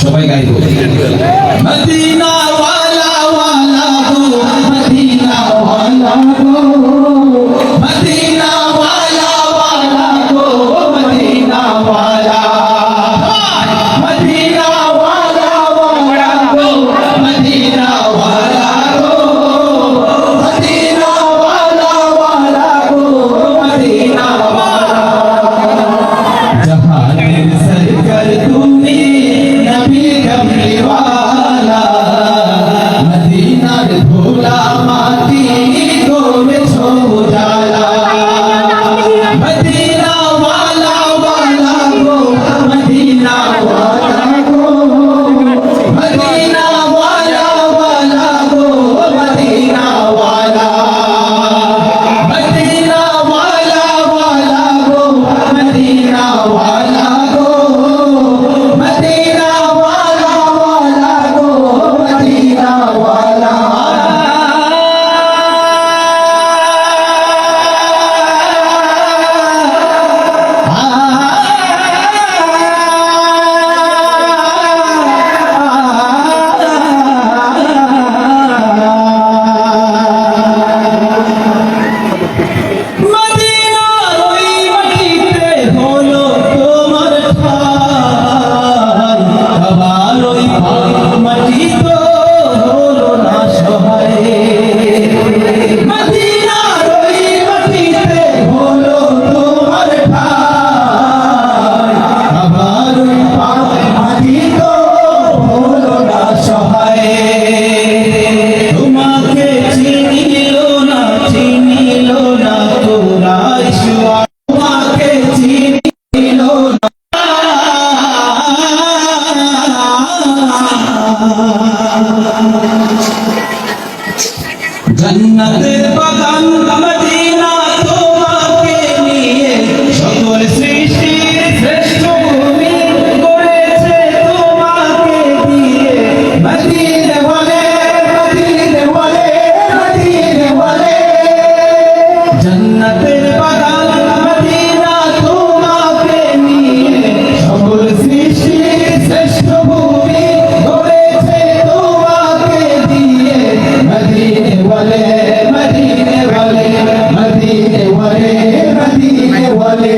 সবাই গাইব মদিনা ওয়ালা ওয়ালা গো মদিনা असल कर तुम्हें नबी कमली वाला मदीना भोला मा জান্নাতের বাগান মদিনা বলে